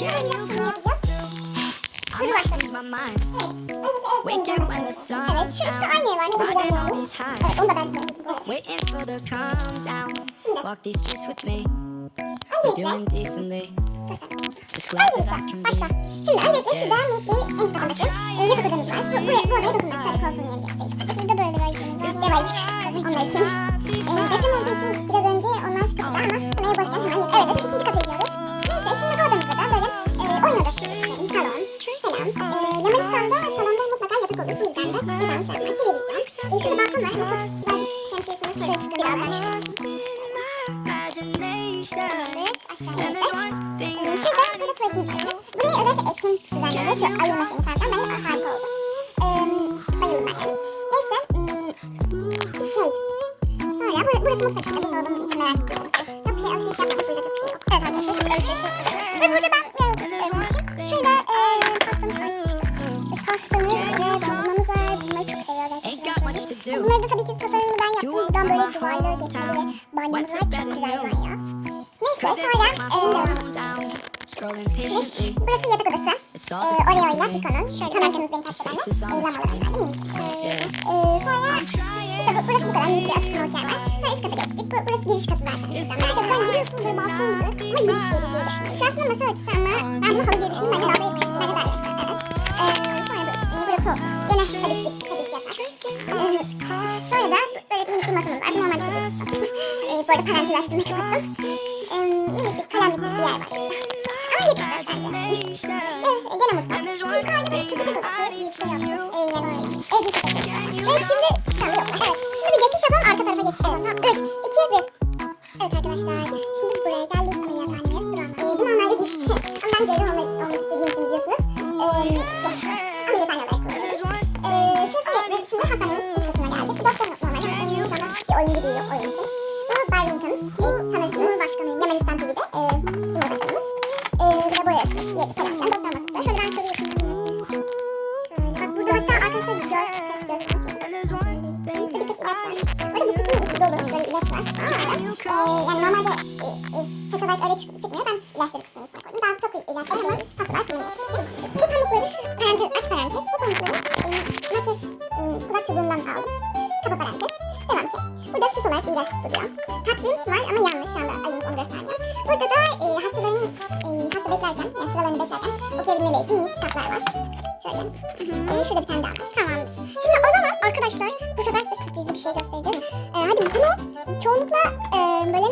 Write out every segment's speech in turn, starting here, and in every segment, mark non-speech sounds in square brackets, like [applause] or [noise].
Hepsini şimdi animasyonunu yapacağız. Hadi başlayalım. Evet. Wake up when the sun Evet, şu ikisi aynı ev var. Ne güzel Riding yaşıyoruz. these highs. Waiting for the calm down. Walk these streets with me. I'm doing decently. Can Başla. Şimdi öncelikle şuradan mutlu en üst kata bakın. Yatak odamız var. Bu, buraya, bu odaya dokunmak sadece koltuğun yanında yapacağız. Burada böyle bir ayıcımız var. Dev ayıcık. Onlar için. Ee, deprem olduğu için biraz önce onlar şu kapıda ama sana boşken hemen Evet, evet ikinci kata gidiyoruz. Falan. E, Yunanistan'da salonda mutlaka yatak olur. Bu yüzden de bir tane şey yapmak televizyondan. E, şurada balkon var. Mutfak birazcık şemsiyesini şöyle sıkı birazdan Imagination. Aşağıya thing Ee, Şurada böyle tuvaletimiz var. Buraya özellikle Ekin düzenledi. Şu ayırma şeyini Bunları da tabii ki tasarımını ben yaptım. Buradan böyle ve banyomuz var. Çok güzel banyo. Neyse sonra. Scrolling Şiş. Burası yatak odası. Ee, ile me. Pico'nun şöyle kamerasınız beni değil mi? Ee, ee, sonra işte bu, burası bu kadar minik bir açık smoker var. Sonra üst kata geçtik. Bu, burası giriş katı zaten. Şey buradan giriyorsunuz böyle balkon gibi. Ama giriş yeri diye düşünüyorum. Şu aslında masa örtüsü ama ben bunu halı diye düşündüm. Bence daha böyle yakışıklı. Bence daha yakışıklı. Evet. Ee, sonra bu, e, burası koltuk. Gene tabii ki, tabii ki. Ee, sonra da böyle minik bir masamız var. Bu normal bir masamız. Ee, bu arada parantez açtığımda kapattım. Ee, minik bir kalemlik bir yer var. Ama yakıştı bence. Ee, gene mutfak. Yukarıda bir köpek odası bir şey yaptım. Yani öyle. Evet, bir. Ve şimdi, tamam yok. Evet, şimdi bir geçiş yapalım, arka tarafa geçiş yapalım. Tamam, 3, Czułaszka, no i nie ma nic tam, beklerken, yani sıralarını beklerken okuyabilmeleri için minik kitaplar var. Şöyle. E, şurada bir tane daha var. Tamamdır. Şimdi o zaman arkadaşlar bu sefer size gizli bir şey göstereceğim. E, hadi bunu çoğunlukla e, böyle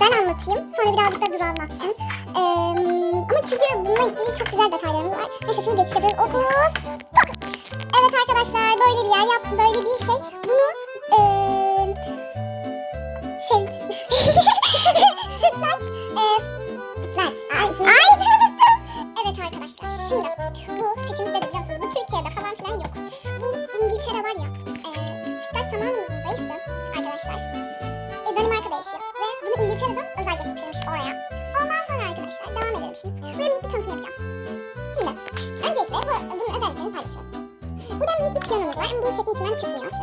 ben anlatayım. Sonra birazcık da Duru anlatsın. E, ama çünkü bununla ilgili çok güzel detaylarımız var. Neyse şimdi geçiş yapıyoruz. Bakın. Evet arkadaşlar böyle bir yer yaptım. Böyle bir şey. Bunu e, şey [laughs] sütlaç e, sütlaç. Ay, şimdi bu seçimizde de biliyorsunuz bu Türkiye'de falan filan yok. Bu İngiltere var ya e, sütlaç zamanımızın dayısı arkadaşlar e, Danimarka'da yaşıyor ve bunu İngiltere'den özel getirmiş oraya. Ondan sonra arkadaşlar devam edelim şimdi. Buraya minik bir tanıtım yapacağım. Şimdi öncelikle bu, bunun özelliklerini paylaşıyorum. Burada minik bir piyanomuz var ama bu setin içinden çıkmıyor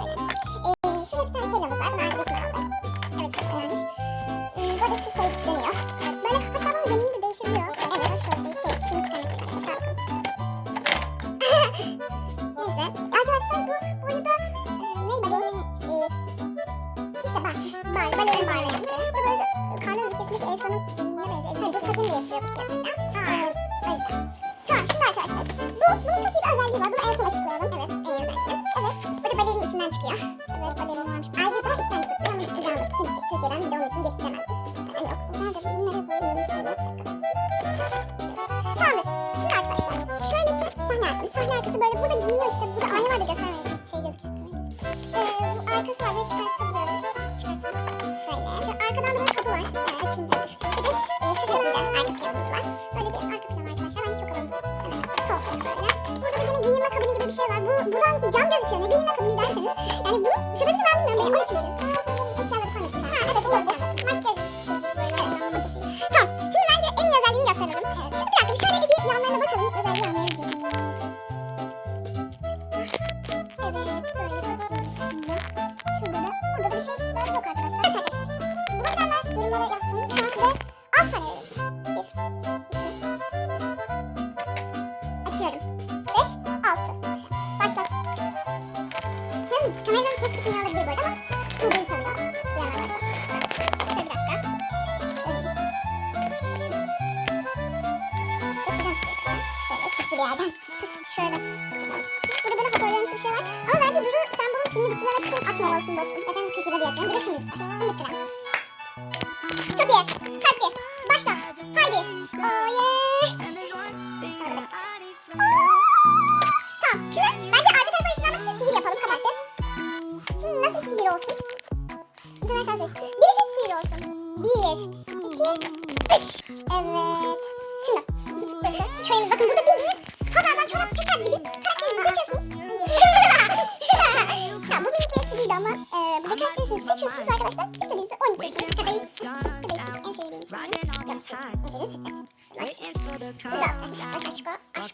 şey var. Bu, buradan cam gözüküyor. Ne bileyim bakın bir derseniz. Yani bunun sebebini ben bilmiyorum. Benim çünkü. Eşyaları koymak için. Ha evet olabilir. Makyaj bir şey gibi böyle. Makyaj şey. Tamam. Şimdi bence en iyi özelliğini gösterelim. Şimdi bir dakika şöyle bir yanlarına bakalım. Özelliği anlayacağız. Evet böyle bakıyoruz şimdi. Şurada da burada da bir şey var yok arkadaşlar. Evet arkadaşlar. Bunu bilenler yorumlara yazsın. Şu an size aferin.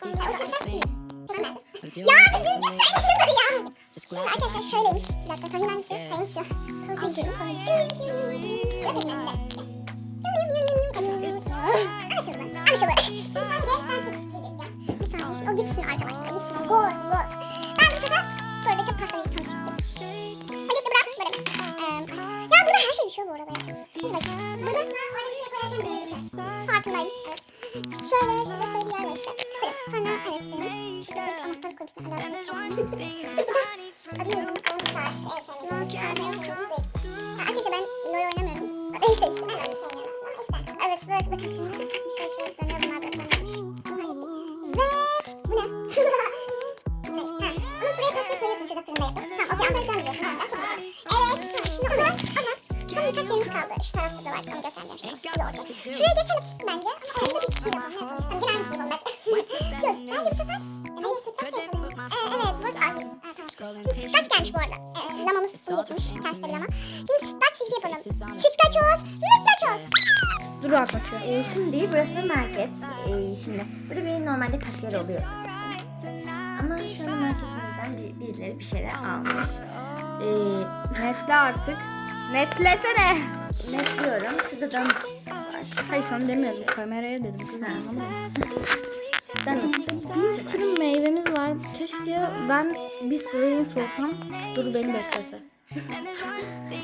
Ya doing bir gün decently. sen şunları ya. Şimdi arkadaşlar şöyleymiş. Bir dakika sayın hangisi? Sayın şu. Sonra sayın şu. Anlaşıldı. Anlaşıldı. Şimdi sen gel sen sürpriz edeceğim. Bir saniye o gitsin arkadaşlar. Gitsin gol gol. Ben bu sefer buradaki pastayı tanıtayım. Hadi bırak böyle. Ya burada her şey düşüyor bu arada ya. things that I need from you. Kendisi de lama. Şimdi sütlaç silgi yapalım. Sütlaç olsun. Sütlaç olsun. Dur anlatıyor. Ee, şimdi burası market. Ee, şimdi burada bir normalde kasiyer oluyor. Ama şu an marketimizden bir, birileri bir şeyler almış. Ee, Netle artık. Netlesene. netliyorum. Şurada da Hayır sana demiyorum. Kameraya dedim. Kız anlamadım. donut. Bir sürü meyvemiz var. Keşke ben bir sırayı sorsam Duru beni beslese.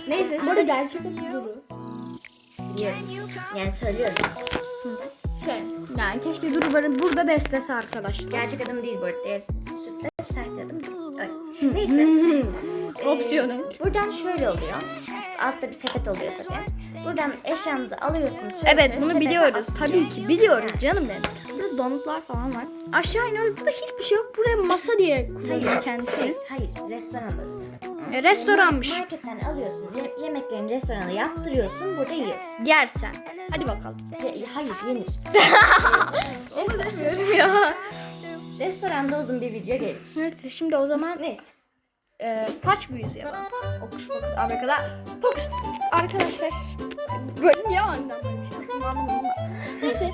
Neyse Bu arada gerçek Duru. biliyorum. Yani söylüyorum. Şey, yani keşke Duru beni burada beslese arkadaşlar. Gerçek adım değil bu arada. Diğer sütle sert adım. Öyle. Neyse. [laughs] Opsiyonu. Buradan şöyle oluyor. Altta bir sepet oluyor tabii. Buradan eşyanızı alıyorsunuz. Evet bunu biliyoruz. Tabii ki biliyoruz canım benim. Burada donutlar falan var. Aşağı iniyoruz. Burada hiçbir şey yok. Buraya masa diye kullanıyor kendisi. Şey, hayır, restoran orası. E, Restoranmış. Marketten alıyorsun, ye- yemeklerini restorana yaptırıyorsun, burada yiyorsun. Yersen. Hadi bakalım. Ye- hayır, yenir. [laughs] [laughs] Onu demiyorum ya. Restoranda uzun bir video gelir. Evet şimdi o zaman Neyse. e, saç büyüsü yapalım. Okus pokus Amerika'da. Pokus arkadaşlar. Böyle niye böyle bir şey yaptım anlamadım. [laughs] Neyse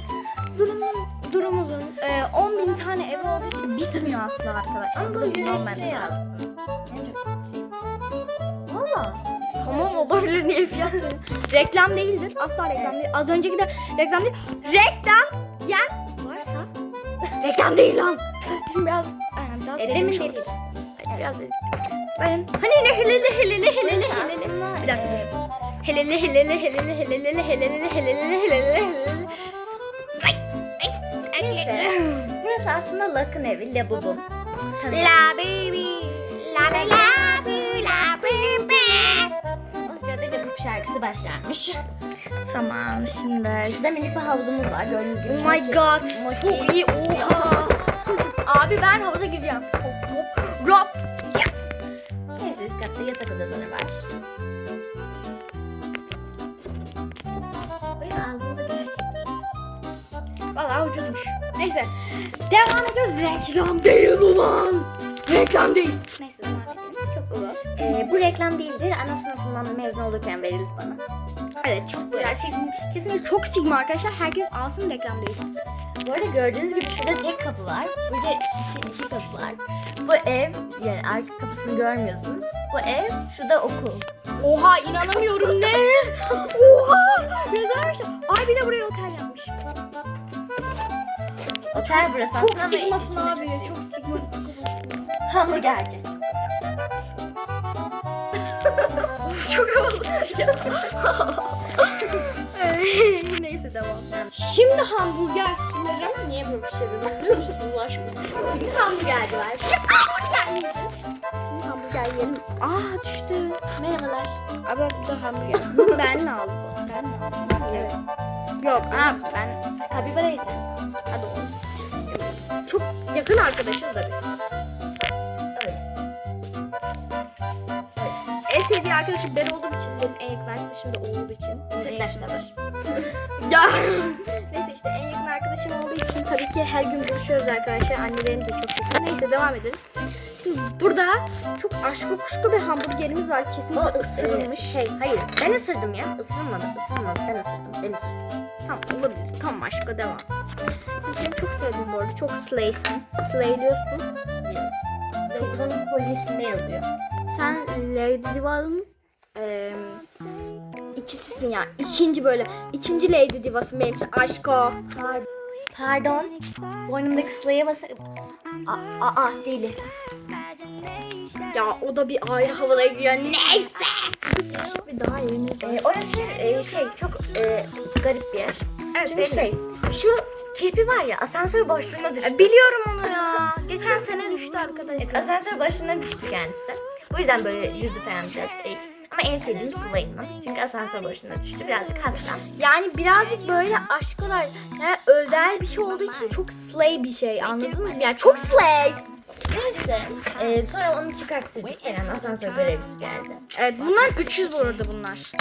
durumun, durumumuzun e, 10 bin tane evi olduğu için bitmiyor aslında arkadaşlar. Ama da 150 normal. liraya. Valla. Tamam olabilir niye fiyat. Reklam değildir. Asla reklam değil. Az önceki de reklam değil. Reklam yer varsa reklam değil lan. Şimdi biraz e, biraz denemiş oluruz. Biraz dedim. Ben hani ne helele helele helele helele. Bir dakika. e, Helele helele helele helele helele helele helele helele. Burası aslında Lak'ın evi, Labub'un. La baby. La la la la baby. O sırada Labub şarkısı başlarmış. Tamam şimdi. Şurada minik bir havuzumuz var gördüğünüz gibi. Oh my god. mochi- Çok iyi. Oha. Abi ben havuza gireceğim. Neyse. Devam ediyoruz. Reklam değil ulan. Reklam değil. Neyse devam edelim. Çok ulu. Ee, bu reklam değildir. Ana sınıfından mezun olurken verildi bana. Evet çok gerçek. Kesinlikle çok sigma arkadaşlar. Herkes alsın reklam değil. Bu arada gördüğünüz gibi şurada tek kapı var. Burada iki, iki kapı var. Bu ev, yani arka kapısını görmüyorsunuz. Bu ev, şurada okul. Oha inanamıyorum ne? [laughs] Oha! Rezervasyon. Ay bir de buraya otel yapmış. Otel burası Çok içinde abi. Çok sıkmasın. Hamburgerci. [laughs] Çok havalı ya. [laughs] Neyse devam. Şimdi hamburger sunarım. Niye böyle bir şey dedim biliyor musunuz aşkım? Çünkü hamburgerci var. hamburger yiyeceğiz. Şimdi hamburger yiyelim. Aa düştü. Merhabalar. Abi bu da hamburger. [laughs] Ben mi aldım? Ben mi aldım? Evet. Yok aa ben Kapibarayı sen. Hadi. Çok yakın arkadaşız da biz. En sevdiği arkadaşım ben olduğum için, benim en yakın arkadaşım da olduğu için. Da var. [laughs] Ya. Neyse işte en yakın arkadaşım olduğu için tabii ki her gün buluşuyoruz arkadaşlar. Annelerimiz de çok yakın. Neyse devam edelim. Şimdi burada çok aşkı kuşku bir hamburgerimiz var. Kesinlikle O ısırılmış. e, şey hayır ben ısırdım ya. Isırmadı. Isırmadı. Ben ısırdım. Ben ısırdım. Tamam olabilir. Tamam aşka devam. Şimdi seni çok sevdim bu arada. Çok slay'sin. Slayliyorsun. Bunun polisinde yazıyor. Sen Lady Diva'nın eee ikisisin ya. İkinci böyle. ikinci Lady Diva'sın benim için. Aşko. Pardon. Boynumdaki sılaya basa... Aa, aa deli. Ya o da bir ayrı havaya giriyor. Neyse. Bir daha evimiz var. Ee, orası e, şey çok e, garip bir yer. Evet, Çünkü belli. şey şu kirpi var ya asansör boşluğuna düştü. E, Biliyorum onu ya. Geçen sene düştü arkadaşlar. Asansör başına düştü kendisi. Bu yüzden böyle yüzü falan biraz eğik. Ama en sevdiğim Sıla'yım ben. Çünkü asansör başına düştü. Birazcık hasta. Yani birazcık böyle aşklar yani özel bir şey olduğu için çok slay bir şey anladın mı? Yani çok slay. Neyse. e, sonra onu çıkarttırdık falan. Asansör görevlisi geldi. Evet bunlar 300 bu arada bunlar.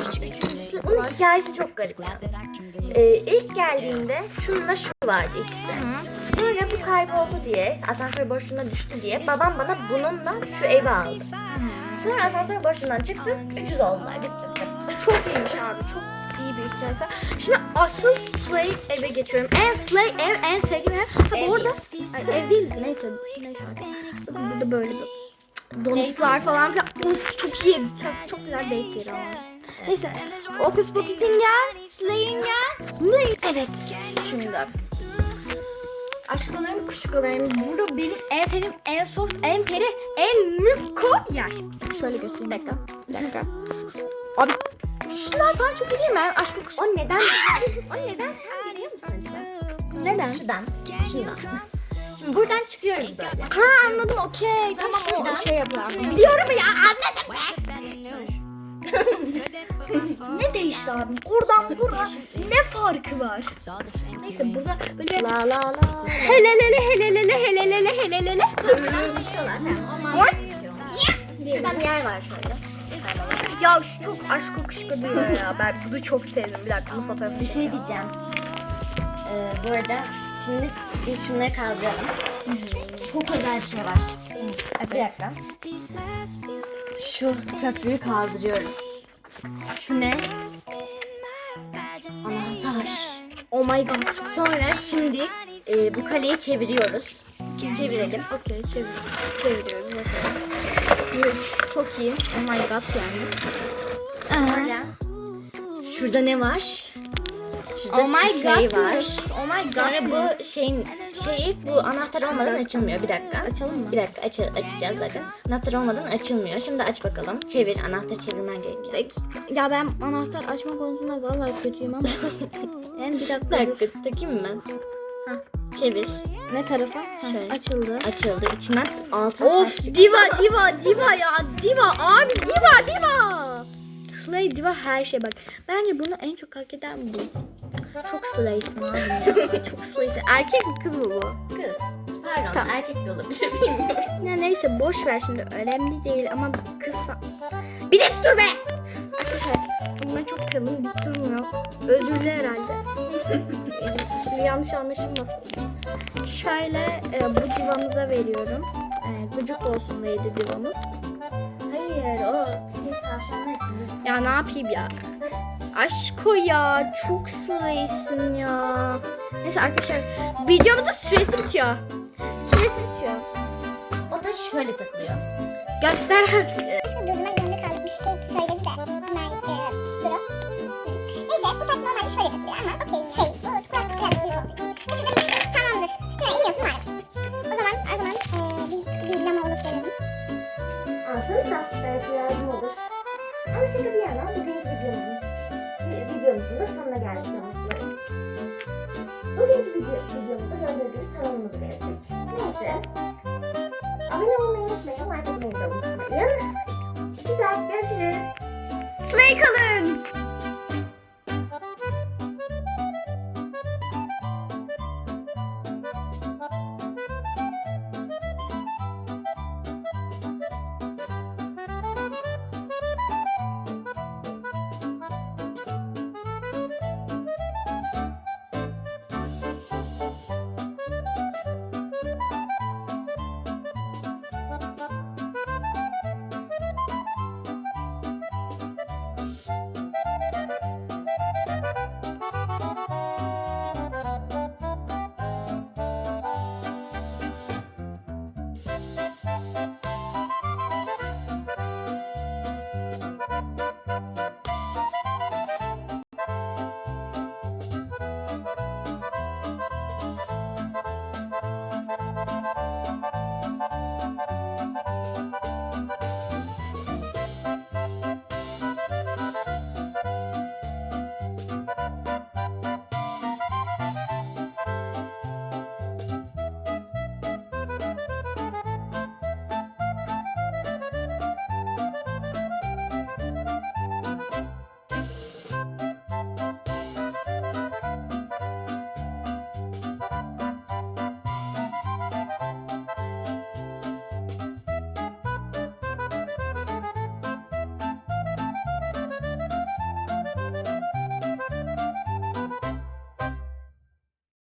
Üç, üçüncüsü Bunun hikayesi çok garip. yani. E, ilk geldiğinde şununla şu vardı ikisi. Sonra bu kayboldu diye, asansör boşluğuna düştü diye babam bana bununla şu evi aldı. Sonra asansör boşluğundan çıktı, 300 oldular. Bitti. [laughs] Çok iyiymiş abi. Çok iyi bir hikayesi var. Şimdi asıl Slay eve geçiyorum. En Slay ev, en sevdiğim ev. Arada değil. Ay, ev değil. Neyse. Neyse. Bakın burada böyle donutlar falan filan. Uf, çok iyi. Çok, çok güzel date yeri ama. Neyse. Okus Pokus'un gel. Slay'in gel. Evet. Şimdi. Aşklarım kuşkalarım. Burada benim en sevdiğim, en soft, en peri, en mükko yer. Şöyle göstereyim. Bir dakika. Bir dakika. Abi şunlar falan çok iyi değil mi? Aşkım kuş. O neden? o neden sen biliyor musun acaba? Neden? Şuradan, şuradan. Şimdi buradan çıkıyoruz böyle. Ha anladım okey. Tamam o şey yapalım. Biliyorum ya anladım [laughs] ne değişti abi? Oradan buraya ne farkı var? Neyse burada böyle La la la. helelele helelele helelele helelele. Düşüyorlar. Tamam. Şuradan bir yer var şöyle. Ya şu çok aşk kokuşka diyor ya. Ben bunu çok sevdim. Bir dakika bu fotoğrafı Bir şey diyeceğim. Ee, bu arada şimdi biz şunları kaldıralım. Çok özel şey var. Bir dakika. Şu köprüyü kaldırıyoruz. Şu ne? Anahtar. Oh my god. Sonra şimdi e, bu kaleyi çeviriyoruz. Çevirelim. Okey çevir. Çeviriyoruz bakalım. Evet, çok iyi. Oh my god yani. Sonra şurada ne var? Şurada Oh my bir şey god. var. Oh my god. Sonra bu şeyin şeyi bu anahtar olmadan açılmıyor. Bir dakika. Açalım mı? Bir dakika aç, açacağız zaten. Anahtar olmadan açılmıyor. Şimdi aç bakalım. Çevir. Anahtar çevirmen gerekiyor. Ya ben anahtar açma konusunda vallahi kötüyüm ama. [laughs] yani bir Bir dakika. dakika takayım mı? Hah. Çevir. Ne tarafa? Şöyle. açıldı. Açıldı. İçinden altın Of taş diva diva diva ya diva abi diva diva. Slay diva her şey bak. Bence bunu en çok hak eden bu. Çok slay'sin abi ya. [laughs] çok slay'sin. Erkek mi kız mı bu? Kız. Pardon Tamam. erkek de olabilir bilmiyorum. Ya neyse boş ver şimdi önemli değil ama kızsa. Bir dik dur be. Arkadaşlar ben çok kırıldım dik durmuyor. Özürlü herhalde. Neyse şimdi yanlış anlaşılmasın. Şöyle e, bu divamıza veriyorum. E, gıcık olsun neydi divamız. Hayır o şey tavşanlar. Ya ne yapayım ya? Aşko ya çok slayısın ya. Neyse arkadaşlar videomuzun süresi bitiyor. Süresi bitiyor. O da şöyle takılıyor. Göster her Aşkım gözüme Slay kalın.